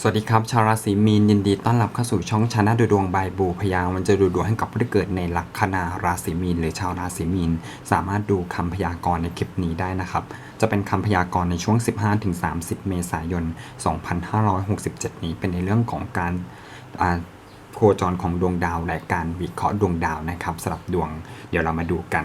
สวัสดีครับ ชาวราศีมีนยินดีต้อนรับเข้าสู่ช่องชนะดูดวงบายบูพยามันจะดูดวงให้กับผู้ที่เกิดในลัคนาราศีมีน หรือชาวราศีมีน สามารถดูคำพยากรณ์ในคลิปนี้ได้นะครับ จะเป็นคำพยากรณ์ในช่วง 15-30 เมษายน 2567 นี้เป็นในเรื่องของการโคจรของดวงดาวและการวิเคราะห์ดวงดาวนะครับสำหรับดวง เดี๋ยวเรามาดูกัน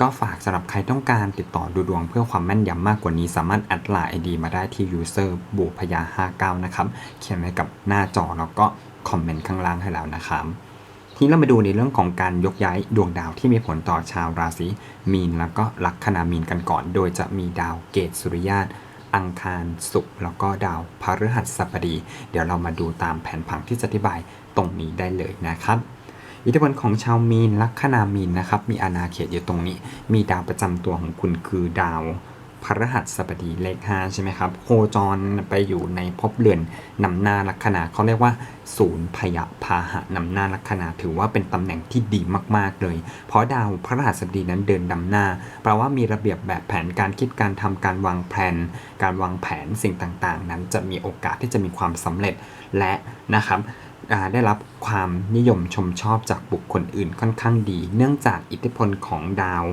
ก็ฝากสำหรับใครต้องการติดต่อดูดวงเพื่อความแม่นยำมากกว่านี้ สามารถแอดไลน์ไอดีมาได้ที่ user บูพยา59 นะครับ เขียนไว้กับหน้าจอแล้วก็คอมเมนต์ข้างล่างให้แล้วนะครับทีนี้เรามาดูในเรื่องของการยกย้ายดวงดาวที่มีผลต่อชาวราศีมีนแล้วก็ลัคนามีนกันก่อน โดยจะมีดาวเกตสุริยาตอังคารศุกร์แล้วก็ดาวพฤหัสบดี เดี๋ยวเรามาดูตามแผนผังที่จะอธิบายตรงนี้ได้เลยนะครับ อิทธิพลของชาวมีนลัคนามีนนะครับ มีอาณาเขตอยู่ตรงนี้ มีดาวประจำตัวของคุณคือดาวพฤหัสบดีเลข5ใช่ไหมครับโคจรไปอยู่ในภพเรือนนำหน้าลัคนาเขาเรียกว่า ศูนย์พยาพาหะนำหน้าลัคนาถือว่าเป็นตำแหน่งที่ดีมากๆเลย เพราะดาวพฤหัสบดีนั้นเดินนำหน้าแปลว่ามีระเบียบแบบแผนการคิดการทำการวางแผน การวางแผนสิ่งต่างๆ นั้นจะมีโอกาสที่จะมีความสำเร็จและนะครับ ได้รับความนิยมชมชอบจากบุคคลอื่นค่อนข้างดี เนื่องจากอิทธิพลของดาว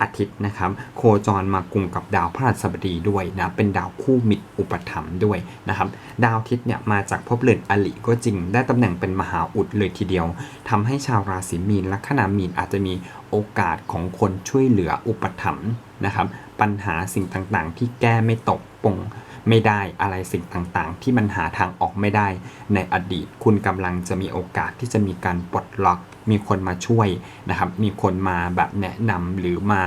อาทิตย์นะครับ โคจรมากุมกับดาวพฤหัสบดีด้วยนะเป็นดาวคู่มิตรอุปถัมภ์ด้วยนะครับ ดาวอาทิตย์เนี่ยมาจากภพเรือนอลิก็จริง ได้ตำแหน่งเป็นมหาอุดเลยทีเดียวทำให้ชาวราศีมีนลัคนามีนอาจจะมีโอกาสของคนช่วยเหลืออุปถัมภ์นะครับ ปัญหาสิ่งต่างๆ ที่แก้ไม่ตกปง ไม่ได้อะไรสิ่งต่างๆ ที่มันหาทางออกไม่ได้ ในอดีตคุณกำลังจะมีโอกาสที่จะมีการปลดล็อก มีคนมาช่วยนะครับ มีคนมาแบบแนะนำหรือมา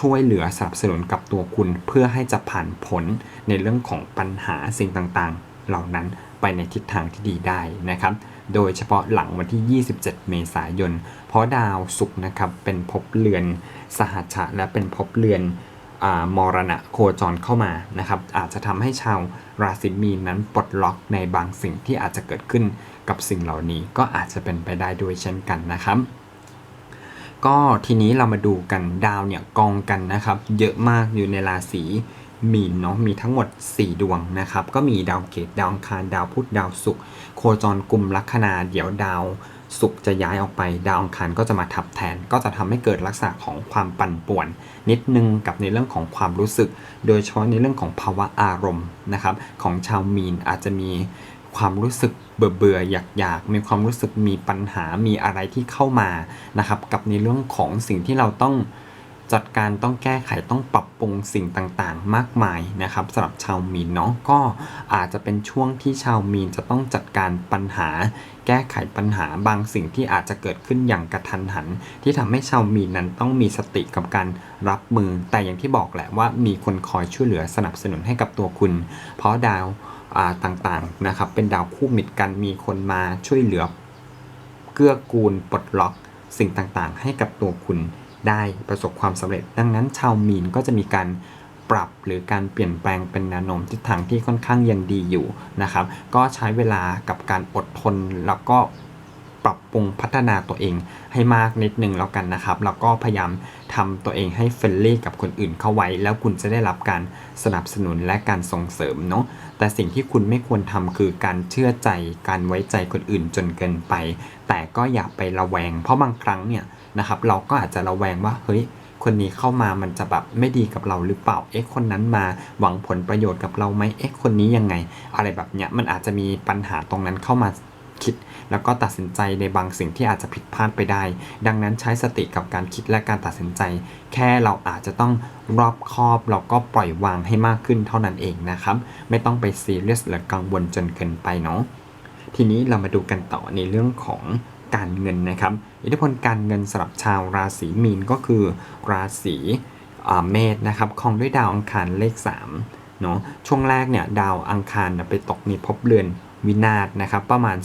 ช่วยเหลือสนับสนุนกับตัวคุณเพื่อให้จะผ่านผลในเรื่องของปัญหาสิ่งต่างๆ เหล่านั้นไปในทิศทางที่ดีได้นะครับ โดยเฉพาะหลังวันที่ 27 เมษายน เพราะดาวศุกร์นะครับเป็นภพเรือนสหัชชะและเป็นภพเรือน มรณะโคจรเข้ามานะครับ อาจจะทำให้ชาวราศีมีนนั้นปลดล็อกในบางสิ่งที่อาจจะเกิดขึ้นกับสิ่งเหล่านี้ก็อาจจะเป็นไปได้ด้วยเช่นกันนะครับ ก็ทีนี้เรามาดูกันดาวเนี่ยกองกันนะครับ เยอะมากอยู่ในราศีมีนเนาะมีทั้งหมด 4 ดวงนะครับ ก็มีดาวเกตดาวอังคารดาวพุธดาวศุกร์โคจรกลุ่มลัคนาเดี๋ยวดาว ศุกร์จะย้ายออกไปดาวอังคารก็จะมาทับแทน ก็จะทำให้เกิดลักษณะของความปั่นป่วน นิดนึงกับในเรื่องของความรู้สึก โดยเฉพาะในเรื่องของภาวะอารมณ์นะครับ ของชาวมีนอาจจะมีความรู้สึกเบื่อเบื่ออยากอยากมีความรู้สึกมีปัญหามีอะไรที่เข้ามานะครับ กับในเรื่องของสิ่งที่เราต้อง จัดการต้องแก้ไขต้องปรับปรุงสิ่งต่างๆ มากมายนะครับสำหรับชาวมีนเนาะก็อาจจะเป็นช่วงที่ชาวมีนจะต้องจัดการปัญหา แก้ไขปัญหาบางสิ่งที่อาจจะเกิดขึ้นอย่างกระทันหัน ที่ทำให้ชาวมีนนั้นต้องมีสติกับการรับมือ แต่อย่างที่บอกแหละว่ามีคนคอยช่วยเหลือสนับสนุนให้กับตัวคุณ เพราะดาวอ่าต่างๆนะครับเป็นดาวคู่มิตรกันมีคนมาช่วยเหลือเกื้อกูลปลดล็อกสิ่งต่างๆ ให้กับตัวคุณ ได้ประสบความสำเร็จ ดังนั้นชาวมีนก็จะมีการปรับหรือการเปลี่ยนแปลงเป็นแนวโน้มทิศทางที่ค่อนข้างยังดีอยู่นะครับ ก็ใช้เวลากับการอดทนแล้วก็ ปรับปรุงพัฒนาตัวเองให้มากนิดนึงแล้วกันนะครับแล้วก็พยายามทำตัวเองให้เฟรนลี่กับคนอื่นเข้าไว้ แล้วคุณจะได้รับการสนับสนุนและการส่งเสริมเนาะแต่สิ่งที่คุณไม่ควรทำคือการเชื่อใจการไว้ใจคนอื่นจนเกินไป แต่ก็อย่าไประแวง เพราะบางครั้งเนี่ยนะครับเราก็อาจจะระแวงว่าเฮ้ยคนนี้เข้ามามันจะแบบไม่ดีกับเราหรือเปล่า เอ๊ะ คนนั้นมาหวังผลประโยชน์กับเราไหมเอ๊ะ คนนี้ยังไง อะไรแบบเนี้ย มันอาจจะมีปัญหาตรงนั้นเข้ามา คิด แล้วก็ตัดสินใจในบางสิ่งที่อาจจะผิดพลาดไปได้ ดังนั้นใช้สติกับการคิดและการตัดสินใจ แค่เราอาจจะต้องรอบคอบแล้วก็ปล่อยวางให้มากขึ้นเท่านั้นเองนะครับ ไม่ต้องไปซีเรียสหรือกังวลจนเกินไปเนาะทีนี้เรามาดูกันต่อในเรื่องของการเงินนะครับ อิทธิพลการเงินสำหรับชาวราศีมีนก็คือ ราศีเมษนะครับครองด้วยดาวอังคารเลข3เนาะช่วงแรกเนี่ยดาวอังคารไปตกในภพเรือน วินาศนะครับประมาณ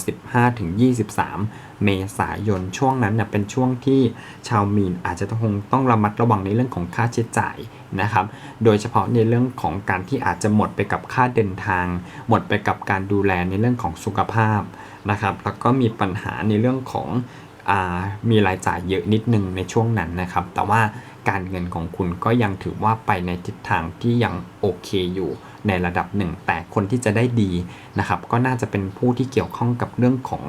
15-23 เมษายนช่วงนั้นเน่ยเป็นช่วงที่ชาวมีนอาจจะต้องต้องระมัดระวังในเรื่องของค่าใช้จ่ายนะครับ โดยเฉพาะในเรื่องของการที่อาจจะหมดไปกับค่าเดินทาง หมดไปกับการดูแลในเรื่องของสุขภาพนะครับ แล้วก็มีปัญหาในเรื่องของอมีรายจ่ายเยอะนิดนึงในช่วงนั้นนะครับ แต่ว่า การเงินของคุณก็ยังถือว่าไปในทิศทางที่ยังโอเคอยู่ในระดับหนึ่ง แต่คนที่จะได้ดีนะครับ ก็น่าจะเป็นผู้ที่เกี่ยวข้องกับเรื่องของ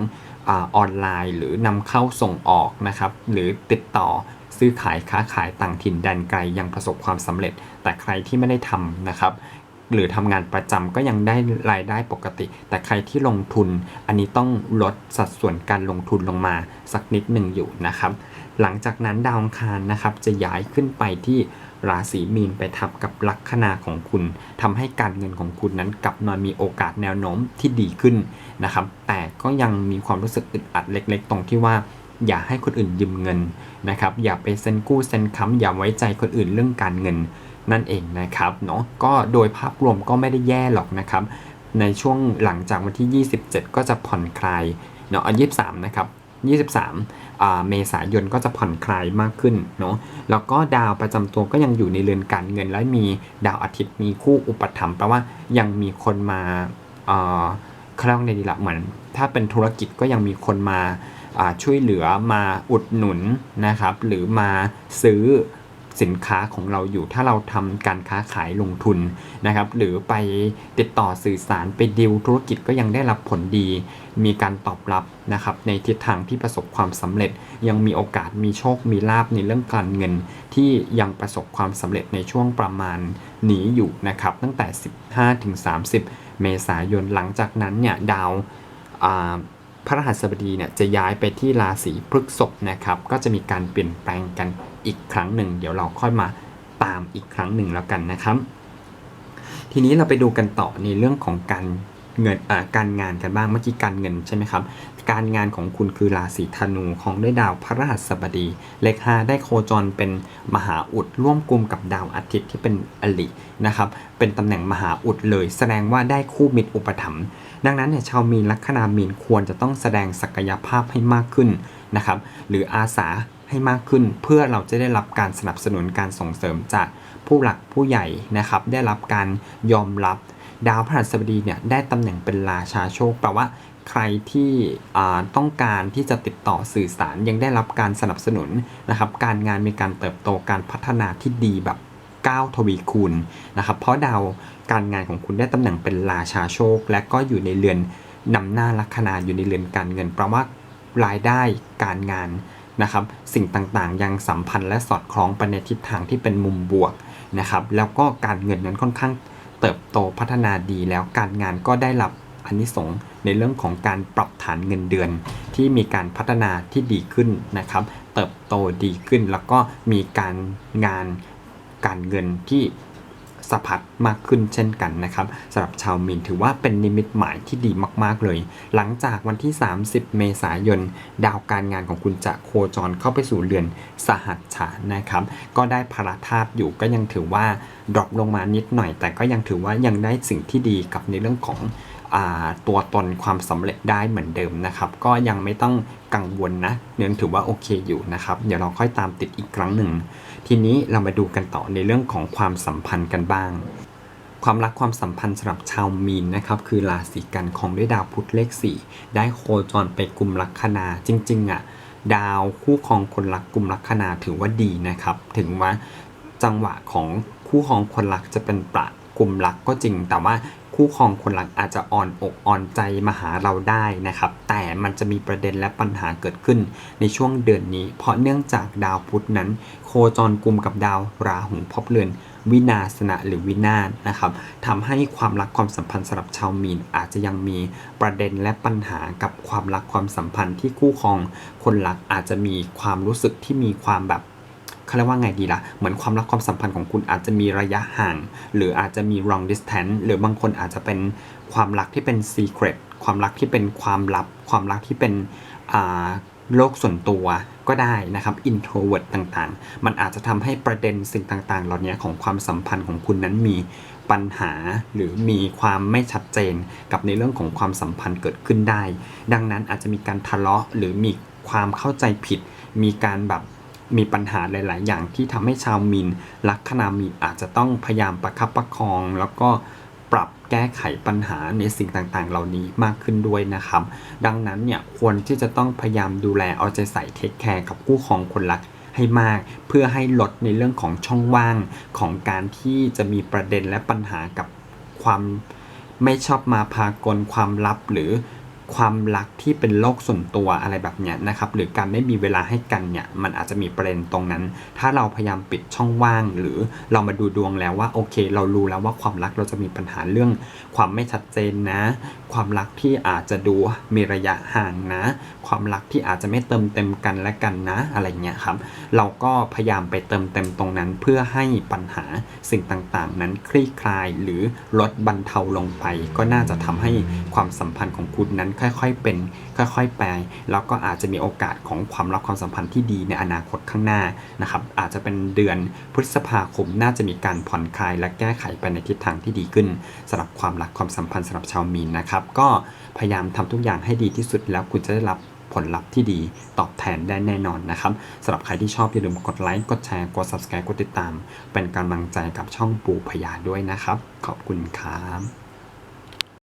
อาออนไลน์ หรือนำเข้าส่งออกนะครับ หรือติดต่อซื้อขายค้าขายต่างถิ่นแดนไกลยังประสบความสำเร็จ แต่ใครที่ไม่ได้ทำนะครับหรือทำงานประจำก็ยังได้รายได้ปกติ แต่ใครที่ลงทุน อันนี้ต้องลดสัดส่วนการลงทุนลงมาสักนิดหนึ่งอยู่นะครับ หลังจากนั้นดาวอังคารนะครับจะย้ายขึ้นไปที่ราศีมีนไปทับกับลัคนาของคุณทำให้การเงินของคุณนั้นกลับมามีโอกาสแนวโน้มที่ดีขึ้นนะครับ แต่ก็ยังมีความรู้สึกอึดอัดเล็ก ๆ ตรงที่ว่า อย่าให้คนอื่นยืมเงินนะครับ อย่าไปเซ็นกู้เซ็นค้ำอย่าไว้ใจคนอื่นเรื่องการเงินนั่นเองนะครับเนาะก็โดยภาพรวมก็ไม่ได้แย่หรอกนะครับ ในช่วงหลังจากวันที่ 27 ก็จะผ่อนคลายเนาะยี่สามนะครับ 23อ่าเมษายนก็จะผ่อนคลายมากขึ้นเนาะแล้วก็ดาวประจำตัวก็ยังอยู่ในเรือนการเงิน และมีดาวอาทิตย์มีคู่อุปถัมภ์แปลว่ายังมีคนมาเอ่อเขาเรียกว่าไงดีละเหมือน ถ้าเป็นธุรกิจก็ยังมีคนมาช่วยเหลือมาอุดหนุนนะครับ หรือมาซื้อ สินค้าของเราอยู่ ถ้าเราทำการค้าขายลงทุนนะครับ หรือไปติดต่อสื่อสารไปดิวธุรกิจก็ยังได้รับผลดี มีการตอบรับนะครับ ในทิศทางที่ประสบความสำเร็จ ยังมีโอกาสมีโชคมีลาบในเรื่องการเงิน ที่ยังประสบความสำเร็จในช่วงประมาณนี้อยู่นะครับ ตั้งแต่ 15ถึง30 เมษายนหลังจากนั้นเนี่ยดาวพระรหัสบดีเนี่ยจะย้ายไปที่ราศีพฤษภนะครับ ก็จะมีการเปลี่ยนแปลงกัน อีกครั้งหนึ่ง เดี๋ยวเราค่อยมาตามอีกครั้งหนึ่งแล้วกันนะครับ ทีนี้เราไปดูกันต่อในเรื่องของการเงินการงานกันบ้างเมื่อกี้การเงินใช่ไหมครับ การงานของคุณคือราศีธนูของด้วยดาวพระรหัสบดี เลข5ได้โคจรเป็นมหาอุดร่วมกลุ่มกับดาวอาทิตย์ที่เป็นอลินะครับ เป็นตำแหน่งมหาอุดเลย แสดงว่าได้คู่มิตรอุปถัมภ์ดังนั้นเนี่ยชาวมีนลัคนามีนควรจะต้องแสดงศักยภาพให้มากขึ้นนะครับ หรืออาสา ให้มากขึ้น เพื่อเราจะได้รับการสนับสนุนการส่งเสริมจากผู้หลักผู้ใหญ่นะครับ ได้รับการยอมรับ ดาวพฤหัสบดีเนี่ยได้ตำแหน่งเป็นราชาโชคแปลว่าใครที่ต้องการที่จะติดต่อสื่อสารยังได้รับการสนับสนุนนะครับ การงานมีการเติบโตการพัฒนาที่ดีแบบก้าวทวีคูณนะครับ เพราะดาวการงานของคุณได้ตำแหน่งเป็นราชาโชค และก็อยู่ในเรือนนำหน้าลัคนาอยู่ในเรือนการเงินแปลว่ารายได้การงาน นะครับสิ่งต่างๆ ยังสัมพันธ์และสอดคล้องไปในทิศทางที่เป็นมุมบวกนะครับแล้วก็การเงินนั้นค่อนข้างเติบโตพัฒนาดีแล้วการงานก็ได้รับอานิสงส์ในเรื่องของการปรับฐานเงินเดือน ที่มีการพัฒนาที่ดีขึ้นนะครับ เติบโตดีขึ้นแล้วก็มีการงานการเงินที่ สะพัดมากขึ้นเช่นกันนะครับสำหรับชาวมีนถือว่าเป็นนิมิตหมายที่ดีมาก ๆ เลย หลังจากวันที่ 30 เมษายน ดาวการงานของคุณจะโคจรเข้าไปสู่เรือนสหัสฉานะครับก็ได้พระธาตุอยู่ก็ยังถือว่าดรอปลงมานิดหน่อย แต่ก็ยังถือว่ายังได้สิ่งที่ดีกับในเรื่องของ ตัวตนความสำเร็จได้เหมือนเดิมนะครับ ก็ยังไม่ต้องกังวลนะยังถือว่าโอเคอยู่นะครับ เดี๋ยวเราค่อยตามติดอีกครั้งหนึ่ง ทีนี้เรามาดูกันต่อในเรื่องของความสัมพันธ์กันบ้าง ความรักความสัมพันธ์สำหรับชาวมีนนะครับ คือราศีกันของด้วยดาวพุธเลข 4 ได้โคจรไปกลุ่มลัคนาจริงๆอะดาวคู่ครองคนรักกลุ่มลัคนาถือว่าดีนะครับ ถึงว่าจังหวะของคู่ครองคนรักจะเป็นประ ลุ่มรักก็จริง แต่ว่าคู่ครองคนรักอาจจะอ่อนอกอ่อนใจมาหาเราได้นะครับ แต่มันจะมีประเด็นและปัญหาเกิดขึ้นในช่วงเดือนนี้ เพราะเนื่องจากดาวพุธนั้น โคจรกลุ่มกับดาวราหูพบเรือนวินาศนะหรือวินาศนะครับทำให้ความรักความสัมพันธ์สำหรับชาวมีนอาจจะยังมีประเด็นและปัญหากับความรักความสัมพันธ์ที่คู่ครอง คนรักอาจจะมีความรู้สึกที่มีความแบบ เขาเรียกว่าไงดีละ่ะ เหมือนความรักความสัมพันธ์ของคุณอาจจะมีระยะห่าง หรืออาจจะมี long distance หรือบางคนอาจจะเป็นความรักที่เป็น secret ความรักที่เป็นความลับ ความรักที่เป็นโลกส่วนตัวก็ได้นะครับ introvert ต่างๆ มันอาจจะทำให้ประเด็นสิ่งต่างๆ เหล่านี้ของความสัมพันธ์ของคุณนั้นมีปัญหาหรือมีความไม่ชัดเจนกับในเรื่องของความสัมพันธ์เกิดขึ้นได้ ดังนั้นอาจจะมีการทะเลาะหรือมีความเข้าใจผิด มีการแบบ มีปัญหาหลาย ๆ อย่างที่ทำให้ชาวมีนลัคนามีนอาจจะต้องพยายามประคับประคอง แล้วก็ปรับแก้ไขปัญหาในสิ่งต่าง ๆ เหล่านี้มากขึ้นด้วยนะครับ ดังนั้นเนี่ยควรที่จะต้องพยายามดูแลเอาใจใส่เทคแคร์กับคู่ครองคนรักให้มากเพื่อให้ลดในเรื่องของช่องว่างของการที่จะมีประเด็นและปัญหากับความไม่ชอบมาพากลความลับหรือ ความรักที่เป็นโลกส่วนตัวอะไรแบบเนี้ยนะครับหรือการไม่มีเวลาให้กันเนี่ยมันอาจจะมีประเด็นตรงนั้น ถ้าเราพยายามปิดช่องว่าง หรือเรามาดูดวงแล้วว่าโอเค เรารู้แล้วว่าความรักเราจะมีปัญหาเรื่อง ความไม่ชัดเจนนะ ความรักที่อาจจะดูมีระยะห่างนะ ความรักที่อาจจะไม่เติมเต็มกันและกันนะอะไรเงี้ยครับเราก็พยายามไปเติมเต็มตรงนั้น เพื่อให้ปัญหาสิ่งต่างๆ นั้นคลี่คลายหรือลดบรรเทาลงไป ก็น่าจะทำให้ความสัมพันธ์ของคุณนั้นค่อยๆเป็น ค่อยๆไปแล้วก็อาจจะมีโอกาสของความรักความสัมพันธ์ที่ดีในอนาคตข้างหน้านะครับอาจจะเป็นเดือนพฤษภาคมน่าจะมีการผ่อนคลายและแก้ไขไปในทิศทางที่ดีขึ้นสำหรับความรักความสัมพันธ์สำหรับชาวมีนนะครับก็พยายามทำทุกอย่างให้ดีที่สุดแล้วคุณจะได้รับผลลัพธ์ที่ดีตอบแทนได้แน่นอนนะครับสำหรับใครที่ชอบอย่าลืมกดไลค์กดแชร์กด subscribe กดติดตาม เป็นกำลังใจกับช่องปูพยาด้วยนะครับ ขอบคุณครับ